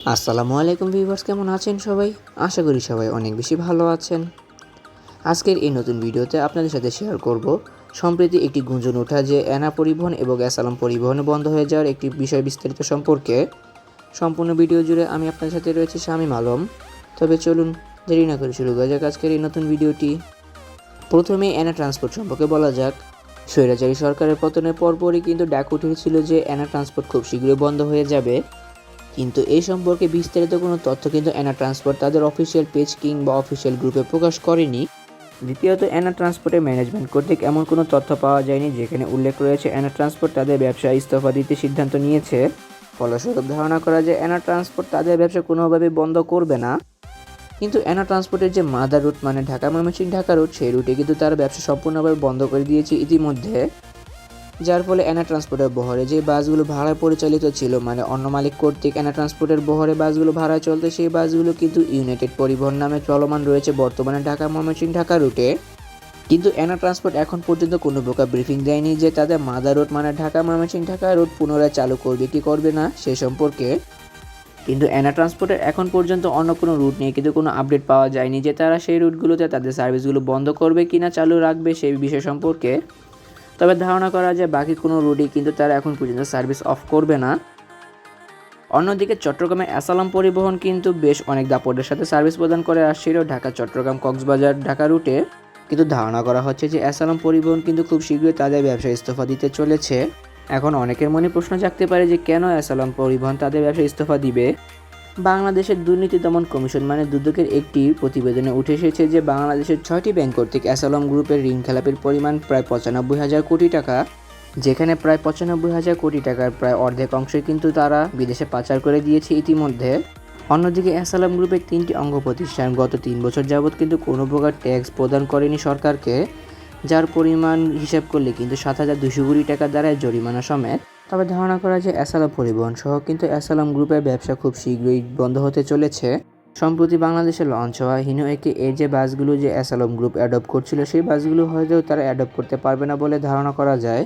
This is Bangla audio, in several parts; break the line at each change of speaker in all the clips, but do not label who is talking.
আসসালামু আলাইকুম ভিউয়ার্স, কেমন আছেন সবাই? আশা করি সবাই অনেক বেশি ভালো আছেন। আজকের এই নতুন ভিডিওতে আপনাদের সাথে শেয়ার করব, সম্প্রতি একটি গুঞ্জন ওঠা যে অ্যানা পরিবহন এবং অ্যাসালাম পরিবহন বন্ধ হয়ে যাওয়ার একটি বিষয় বিস্তারিত সম্পর্কে সম্পূর্ণ ভিডিও জুড়ে আমি আপনাদের সাথে রয়েছি শামীম আলম। তবে চলুন দেরি না করে শুরু করা যাক আজকের এই নতুন ভিডিওটি। প্রথমে অ্যানা ট্রান্সপোর্ট সম্পর্কে বলা যাক। স্বৈরাচারী সরকারের পতনের পরপরই কিন্তু ডাক উঠেছিল যে অ্যানা ট্রান্সপোর্ট খুব শীঘ্রই বন্ধ হয়ে যাবে। কিন্তু এই সম্পর্কে বিস্তারিত কোনো তথ্য কিন্তু অ্যানা ট্রান্সপোর্ট তাদের অফিসিয়াল পেজ কিংবা অফিসিয়াল গ্রুপে প্রকাশ করেনি। দ্বিতীয়ত অ্যানা ট্রান্সপোর্টের ম্যানেজমেন্ট কর্তৃক এমন কোনো তথ্য পাওয়া যায়নি যেখানে উল্লেখ রয়েছে অ্যানা ট্রান্সপোর্ট তাদের ব্যবসা ইস্তফা দিতে সিদ্ধান্ত নিয়েছে। ফলস্বরূপ ধারণা করা যায় অ্যানা ট্রান্সপোর্ট তাদের ব্যবসা কোনোভাবে বন্ধ করবে না। কিন্তু অ্যানা ট্রান্সপোর্টের যে মাদার রুট মানে ঢাকা ময়মনসিংহ ঢাকা রুট, সেই রুটে কিন্তু তারা ব্যবসা সম্পূর্ণভাবে বন্ধ করে দিয়েছে ইতিমধ্যে। যার ফলে অ্যানা ট্রান্সপোর্টের বহরে যে বাসগুলো ভাড়ায় পরিচালিত ছিল মানে অন্য মালিক কর্তৃক অ্যানা ট্রান্সপোর্টের বহরে বাসগুলো ভাড়ায় চলতে, সেই বাসগুলো কিন্তু ইউনাইটেড পরিবহন নামে চলমান রয়েছে বর্তমানে ঢাকা, ময়মনসিংহ, ঢাকা রুটে। কিন্তু অ্যানা ট্রান্সপোর্ট এখন পর্যন্ত কোনো প্রকার ব্রিফিং দেয়নি যে তাদের মাদার রোড মানে ঢাকা, ময়মনসিংহ, ঢাকা রুট পুনরায় চালু করবে কি করবে না, সে সম্পর্কে। কিন্তু অ্যানা ট্রান্সপোর্টের এখন পর্যন্ত অন্য কোনো রুট নিয়ে কিন্তু কোনো আপডেট পাওয়া যায়নি যে তারা সেই রুটগুলোতে তাদের সার্ভিসগুলো বন্ধ করবে কিনা, চালু রাখবে সেই বিষয় সম্পর্কে। তবে ধারণা করা যায় বাকি কোনো রুটই কিন্তু তারা এখন পর্যন্ত সার্ভিস অফ করবে না। অন্যদিকে চট্টগ্রামে অ্যাসালাম পরিবহন কিন্তু বেশ অনেক দাপটের সাথে সার্ভিস প্রদান করে আসছিল। ঢাকা, চট্টগ্রাম, কক্সবাজার, ঢাকা রুটে কিন্তু ধারণা করা হচ্ছে যে অ্যাসালাম পরিবহন কিন্তু খুব শীঘ্রই তাদের ব্যবসা ইস্তফা দিতে চলেছে। এখন অনেকের মনে প্রশ্ন জাগতে পারে যে কেন অ্যাসালাম পরিবহন তাদের ব্যবসা ইস্তফা দিবে? বাংলাদেশের দুর্নীতি দমন কমিশন মানে দুদকের একটি প্রতিবেদনে উঠে এসেছে যে বাংলাদেশের ছয়টি ব্যাংক কর্তৃক অ্যাসালম গ্রুপের ঋণ খেলাপের পরিমাণ প্রায় পঁচানব্বই হাজার কোটি টাকা, যেখানে প্রায় পঁচানব্বই হাজার কোটি টাকার প্রায় অর্ধেক অংশই কিন্তু তারা বিদেশে পাচার করে দিয়েছে ইতিমধ্যে। অন্যদিকে অ্যাসালাম গ্রুপের তিনটি অঙ্গ প্রতিষ্ঠান গত তিন বছর যাবৎ কিন্তু কোনো প্রকার ট্যাক্স প্রদান করেনি সরকারকে, যার পরিমাণ হিসাব করলে কিন্তু সাত হাজার দুশো কোটি টাকা দ্বারা জরিমানা সমেত তবে ধারণা করা যায় অ্যাসালাম পরিবহন সহ, কিন্তু অ্যাসালাম গ্রুপের ব্যবসা খুব শীঘ্রই বন্ধ হতে চলেছে। সম্প্রতি বাংলাদেশে লঞ্চ হওয়া হিনো একে এর যে বাসগুলো যে অ্যাসালাম গ্রুপ অ্যাডপ্ট করছিল, সেই বাসগুলো হয়তো তারা অ্যাডপ্ট করতে পারবে না বলে ধারণা করা যায়।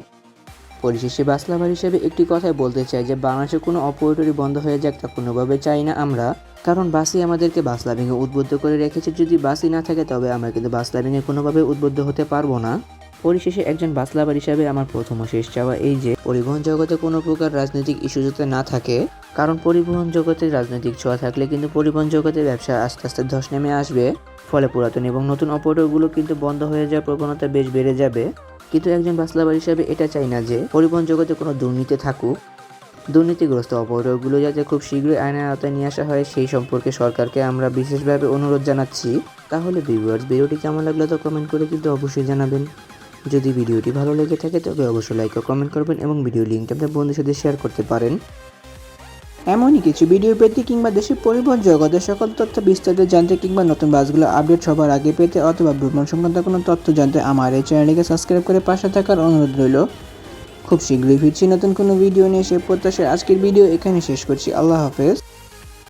পরিশেষে বাসলাভার হিসেবে একটি কথাই বলতে চাই যে বাংলাদেশে কোনো অপারেটরই বন্ধ হয়ে যাক তা কোনোভাবে চাই না আমরা। কারণ বাসই আমাদেরকে বাস লাভিংয়ে উদ্বুদ্ধ করে রেখেছে। যদি বাসই না থাকে, তবে আমরা কিন্তু বাস লাভিংয়ে কোনোভাবে উদ্বুদ্ধ হতে পারব না। পরিশেষে একজন বাস লাভার হিসাবে আমার প্রথম ও শেষ চাওয়া এই যে, পরিবহন জগতে কোনো প্রকার রাজনৈতিক ইস্যু যাতে না থাকে, কারণ পরিবহন জগতে রাজনৈতিক ছোঁয়া থাকলে কিন্তু পরিবহন জগতে ব্যবসা আস্তে আস্তে ধস নেমে আসবে, ফলে পুরাতন এবং নতুন অপারেটরগুলো কিন্তু বন্ধ হয়ে যাওয়ার প্রবণতা বেশ বেড়ে যাবে। কিন্তু একজন বাস লাভার হিসাবে এটা চাই না যে, পরিবহন জগতে কোনো দুর্নীতি থাকুক। দুর্নীতিগ্রস্ত অপারেটরগুলো যাতে খুব শীঘ্রই আইনের আওতায় নিয়ে আসা হয়, সেই সম্পর্কে সরকারকে আমরা বিশেষভাবে অনুরোধ জানাচ্ছি। তাহলে ভিউয়ার্স ভিডিওটি কেমন লাগল তো কমেন্ট করে কিন্তু অবশ্যই জানাবেন। যদি ভিডিওটি ভালো লেগে থাকে তবে অবশ্যই লাইক ও কমেন্ট করবেন এবং ভিডিও লিঙ্কটা আপনার বন্ধুদের সাথে শেয়ার করতে পারেন।
এমনই কিছু ভিডিও পেতে কিংবা দেশের পরিবহন জগতের সকল তথ্য বিস্তারিত জানতে কিংবা নতুন বাসগুলো আপডেট সবার আগে পেতে অথবা ভ্রমণ সংক্রান্ত কোনো তথ্য জানতে আমার এই চ্যানেলটিকে সাবস্ক্রাইব করে পাশে থাকার অনুরোধ রইল। খুব শীঘ্রই ফিরছি নতুন কোনো ভিডিও নিয়ে, সে প্রত্যাশায় আজকের ভিডিও এখানে শেষ করছি। আল্লাহ হাফেজ।